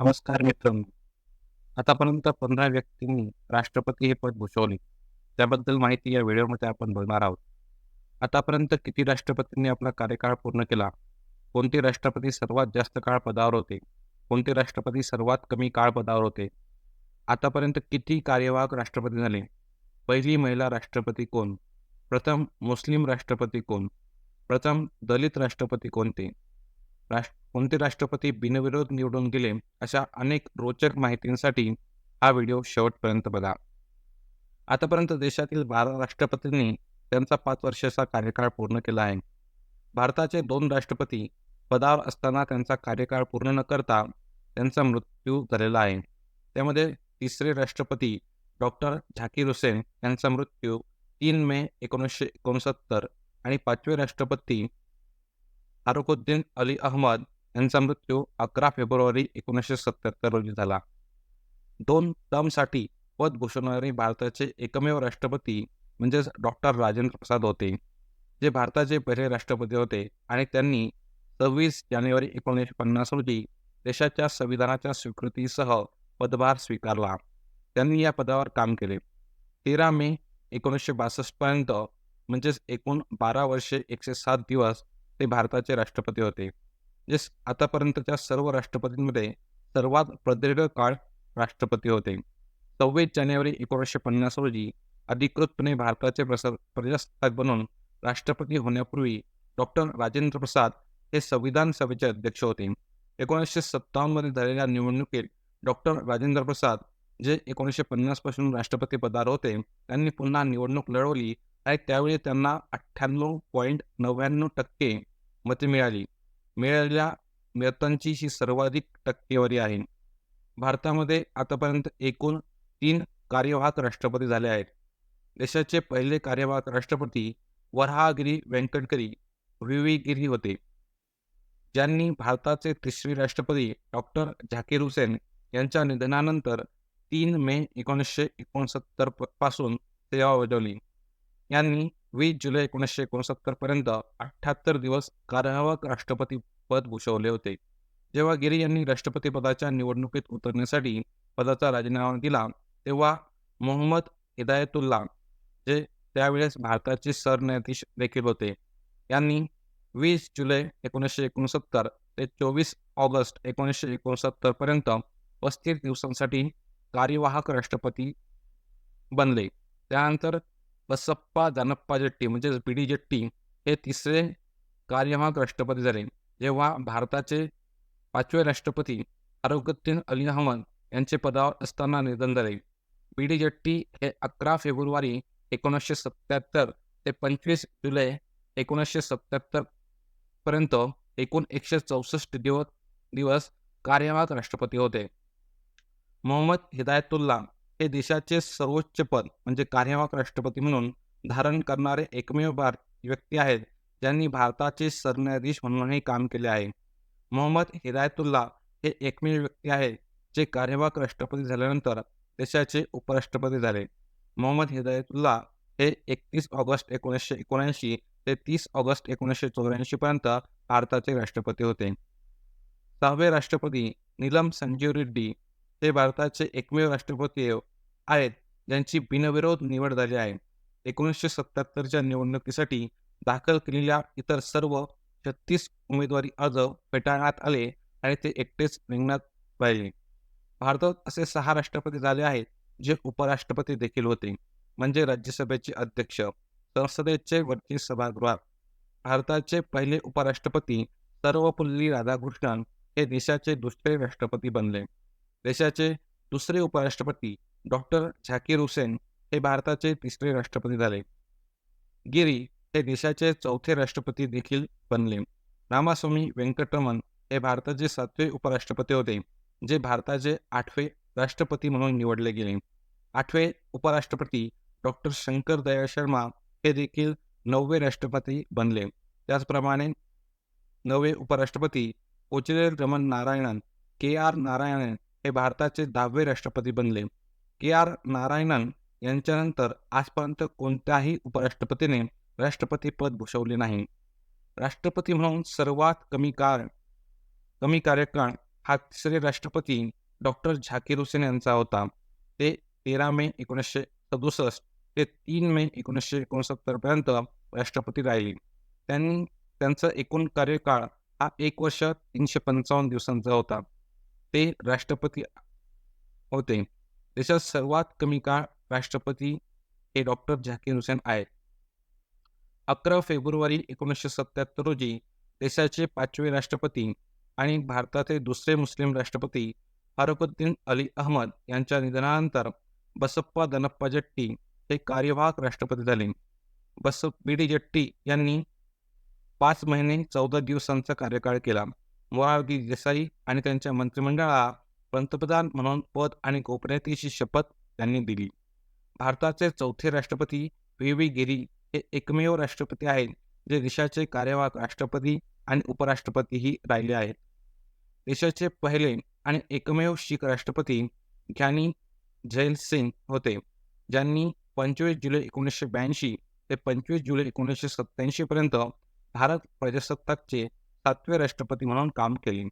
नमस्कार मित्रांनो. आतापर्यंत पंधरा व्यक्तींनी राष्ट्रपती हे पद भूषवले. त्याबद्दल माहिती या व्हिडिओमध्ये आपण बघणार आहोत. आतापर्यंत किती राष्ट्रपतींनी आपला कार्यकाळ पूर्ण केला? कोणते राष्ट्रपती सर्वात जास्त काळ पदावर होते? कोणते राष्ट्रपती सर्वात कमी काळ पदावर होते? आतापर्यंत किती कार्यवाहक राष्ट्रपती झाले? पहिली महिला राष्ट्रपती कोण? प्रथम मुस्लिम राष्ट्रपती कोण? प्रथम दलित राष्ट्रपती कोणते? राष्ट्र कोणते राष्ट्रपती बिनविरोध निवडून गेले अशा अनेक रोचक माहितींसाठी हा व्हिडिओ शेवटपर्यंत बघा. आतापर्यंत देशातील बारा राष्ट्रपतींनी त्यांचा पाच वर्षाचा कार्यकाळ पूर्ण केला आहे. भारताचे दोन राष्ट्रपती पदावर असताना त्यांचा कार्यकाळ पूर्ण न करता त्यांचा मृत्यू झालेला आहे. त्यामध्ये तिसरे राष्ट्रपती डॉक्टर झाकीर हुसेन यांचा मृत्यू तीन मे एकोणीसशे एकोणसत्तर आणि पाचवे राष्ट्रपती फारुखुद्दीन अली अहमद यांचा मृत्यू अकरा फेब्रुवारी एकोणीसशे सत्याहत्तर रोजी झाला. दोन टर्मसाठी पद भूषवणारे भारताचे एकमेव राष्ट्रपती म्हणजेच डॉक्टर राजेंद्र प्रसाद होते जे भारताचे पहिले राष्ट्रपती होते आणि त्यांनी सव्वीस जानेवारी एकोणीसशे पन्नास रोजी देशाच्या संविधानाच्या स्वीकृतीसह पदभार स्वीकारला. त्यांनी या पदावर काम केले. तेरा मे एकोणीसशे बासष्टपर्यंत म्हणजेच एकूण बारा वर्षे एकशे सात दिवस ते भारताचे राष्ट्रपती होते. जे आतापर्यंतच्या सर्व राष्ट्रपतींमध्ये सर्वात प्रदीर्घ काळ राष्ट्रपती होते. सव्वीस जानेवारी एकोणीसशे पन्नास रोजी अधिकृतपणे भारताचे प्रसा प्रजासत्ताक बनून राष्ट्रपती होण्यापूर्वी डॉक्टर राजेंद्र प्रसाद हे संविधान सभेचे अध्यक्ष होते. एकोणीसशे सत्तावन्नमध्ये झालेल्या निवडणुकीत डॉक्टर राजेंद्र प्रसाद जे एकोणीसशे पन्नासपासून राष्ट्रपती पदावर होते त्यांनी पुन्हा निवडणूक लढवली आणि त्यावेळी त्यांना अठ्ठ्याण्णव पॉईंट नव्याण्णव टक्के मते मिळाली. मिळालेल्या मतांची ही सर्वाधिक टक्केवारी आहे. भारतामध्ये आतापर्यंत एकूण तीन कार्यवाहक राष्ट्रपती झाले आहेत. देशाचे पहिले कार्यवाहक राष्ट्रपती वरहागिरी व्यंकटगिरी व्ही गिरी होते. ज्यांनी भारताचे तिसरे राष्ट्रपती डॉक्टर झाकीर हुसेन यांच्या निधनानंतर तीन मे एकोणीसशे एकोणसत्तरपासून सेवा बजावली. यांनी वीस जुलै एकोणीसशे एकोणसत्तर पर्यंत अठ्ठ्याहत्तर दिवस कार्यवाहक राष्ट्रपती पद भूषवले होते. जेव्हा गिरी यांनी राष्ट्रपती पदाच्या निवडणुकीत उतरण्यासाठी पदाचा राजीनामा दिला तेव्हा मोहम्मद हिदायतुल्ला जे त्यावेळेस भारताचे सरन्यायाधीश देखील होते यांनी वीस जुलै एकोणीसशे एकोणसत्तर ते चोवीस ऑगस्ट एकोणीसशे एकोणसत्तर पर्यंत पस्तीस दिवसांसाठी कार्यवाहक राष्ट्रपती बनले. त्यानंतर बसप्पा दानप्पा जट्टी म्हणजेच पी डी जट्टी हे तिसरे कार्यवाहक राष्ट्रपती झाले. जेव्हा भारताचे पाचवे राष्ट्रपती फारुखुद्दीन अली अहमद यांचे पदावर असताना निधन झाले. पी डी जट्टी हे अकरा फेब्रुवारी एकोणीसशे सत्याहत्तर ते पंचवीस जुलै एकोणीसशे सत्याहत्तर पर्यंत एकूण एकशे चौसष्ट दिवस दिवस कार्यवाहक राष्ट्रपती होते. मोहम्मद हिदायतुल्ला हे देशाचे सर्वोच्च पद म्हणजे कार्यवाहक राष्ट्रपती म्हणून धारण करणारे एकमेव भारत व्यक्ती आहेत ज्यांनी भारताचे सरन्यायाधीश म्हणूनही काम केले आहे. मोहम्मद हिदायतुल्ला हे एकमेव व्यक्ती आहे जे कार्यवाहक राष्ट्रपती झाल्यानंतर देशाचे उपराष्ट्रपती झाले. मोहम्मद हिदायतुल्ला हे एकतीस ऑगस्ट एकोणीसशे एकोणऐंशी ते तीस ऑगस्ट एकोणीसशे चौऱ्याऐंशीपर्यंत भारताचे राष्ट्रपती होते. सहावे राष्ट्रपती नीलम संजीव रेड्डी ते भारताचे एकमेव राष्ट्रपती आहेत. ज्यांची बिनविरोध निवड झाली आहे. एकोणीसशे सत्याहत्तरच्या निवडणुकीसाठी दाखल केलेल्या इतर सर्व छत्तीस उमेदवारी अर्ज फेटाळण्यात आले आणि ते एकटेच रिंगणात पाहिले भारतात असे सहा राष्ट्रपती झाले आहेत जे उपराष्ट्रपती देखील होते. म्हणजे राज्यसभेचे अध्यक्ष संसदेचे वरची सभागृहात. भारताचे पहिले उपराष्ट्रपती सर्वपल्ली राधाकृष्णन हे देशाचे दुसरे राष्ट्रपती बनले. देशाचे दुसरे उपराष्ट्रपती डॉक्टर झाकीर हुसेन हे भारताचे तिसरे राष्ट्रपती झाले. गिरी हे देशाचे चौथे राष्ट्रपती देखील बनले. रामास्वामी व्यंकटरमन हे भारताचे सातवे उपराष्ट्रपती होते जे भारताचे आठवे राष्ट्रपती म्हणून निवडले गेले. आठवे उपराष्ट्रपती डॉक्टर शंकर दया शर्मा हे देखील नववे राष्ट्रपती बनले. त्याचप्रमाणे नवे उपराष्ट्रपती कोचिरेल रमन नारायणन के आर नारायणन हे भारताचे दहावे राष्ट्रपती बनले. के आर नारायणन यांच्यानंतर आजपर्यंत कोणत्याही उपराष्ट्रपतीने राष्ट्रपती पद भूषवले नाही. राष्ट्रपती म्हणून सर्वात कमी काळ कमी कार्यकाळ हा तिसरे राष्ट्रपती डॉक्टर झाकीर हुसेन यांचा होता. ते तेरा मे एकोणीसशे सदुसष्ट ते तीन मे एकोणीसशे एकोणसत्तरपर्यंत राष्ट्रपती राहिले. त्यांनी त्यांचा एकूण कार्यकाळ हा एक वर्ष तीनशे पंचावन्न दिवसांचा होता. ते राष्ट्रपती होते. देशात सर्वात कमी काळ राष्ट्रपती हे डॉक्टर झाकीर हुसेन आहेत. अकरा फेब्रुवारी एकोणीसशे सत्याहत्तर रोजी देशाचे पाचवे राष्ट्रपती आणि भारताचे दुसरे मुस्लिम राष्ट्रपती फारुकुद्दीन अली अहमद यांच्या निधनानंतर बसप्पा दनप्पा जट्टी हे कार्यवाहक राष्ट्रपती झाले. बस बी डी जट्टी यांनी पाच महिने चौदा दिवसांचा कार्यकाळ केला. मोरारजी देसाई आणि त्यांच्या मंत्रिमंडळाला पंतप्रधान म्हणून पद आणि गोपनीयतेची शपथ त्यांनी दिली. भारताचे चौथे राष्ट्रपती व्ही. व्ही. गिरी हे एकमेव राष्ट्रपती आहेत जे देशाचे कार्यवाहक राष्ट्रपती आणि उपराष्ट्रपतीही राहिले आहेत. देशाचे पहिले आणि एकमेव शीख राष्ट्रपती ज्ञानी जैल सिंग होते ज्यांनी पंचवीस जुलै एकोणीसशे ब्याऐंशी ते पंचवीस जुलै एकोणीसशे सत्त्याऐंशी पर्यंत भारत प्रजासत्ताकचे सातवे राष्ट्रपती म्हणून काम केले.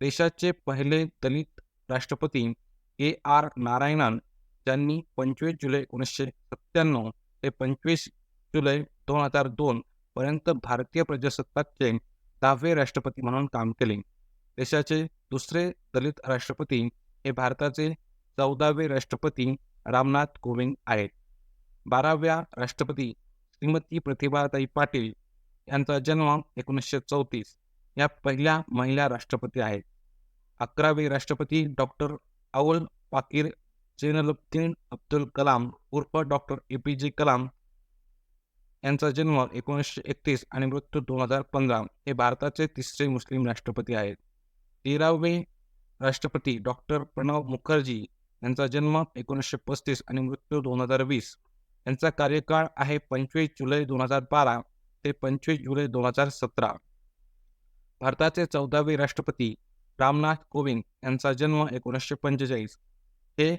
देशाचे पहिले दलित राष्ट्रपती ए आर नारायणन ज्यांनी पंचवीस जुलै एकोणीसशे सत्त्याण्णव ते पंचवीस जुलै दोन हजार दोन पर्यंत भारतीय प्रजासत्ताकचे दहावे राष्ट्रपती म्हणून काम केले. देशाचे दुसरे दलित राष्ट्रपती हे भारताचे चौदावे राष्ट्रपती रामनाथ कोविंद आहेत. बाराव्या राष्ट्रपती श्रीमती प्रतिभाताई पाटील यांचा जन्म एकोणीसशे चौतीस या पहिल्या महिला राष्ट्रपती आहेत. अकरावे राष्ट्रपती डॉक्टर अवल पाकीर जैनलुद्दीन अब्दुल कलाम उर्फ डॉक्टर ए पी जे कलाम यांचा जन्म एकोणीसशे एकतीस आणि मृत्यू दोन हजार पंधरा हे भारताचे तिसरे मुस्लिम राष्ट्रपती आहेत. तेरावे राष्ट्रपती डॉक्टर प्रणव मुखर्जी यांचा जन्म एकोणीसशे पस्तीस आणि मृत्यू दोन हजार वीस यांचा कार्यकाळ आहे पंचवीस जुलै दोन हजार बारा. ते पंचवीस जुलै दोन हजार सतरा. भारताचे चौदावे राष्ट्रपती रामनाथ कोविंद यांचा जन्म एकोणीसशे पंचेचाळीस. हे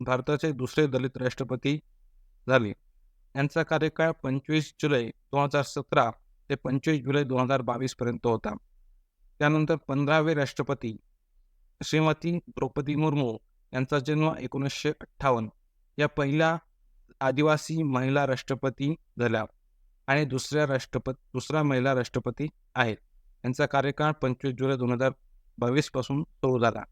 भारताचे दुसरे दलित राष्ट्रपती झाले. यांचा कार्यकाळ पंचवीस जुलै दोन हजार सतरा ते पंचवीस जुलै दोन हजार बावीस पर्यंत होता. त्यानंतर पंधरावे राष्ट्रपती श्रीमती द्रौपदी मुर्मू यांचा जन्म एकोणीसशे अठ्ठावन्न. या पहिल्या आदिवासी महिला राष्ट्रपती झाल्या. आणि दुसऱ्या राष्ट्रपती दुसरा महिला राष्ट्रपती आहेत. यांचा कार्यकाळ पंचवीस जुलै दोन हजार बावीसपासून सुरू झाला.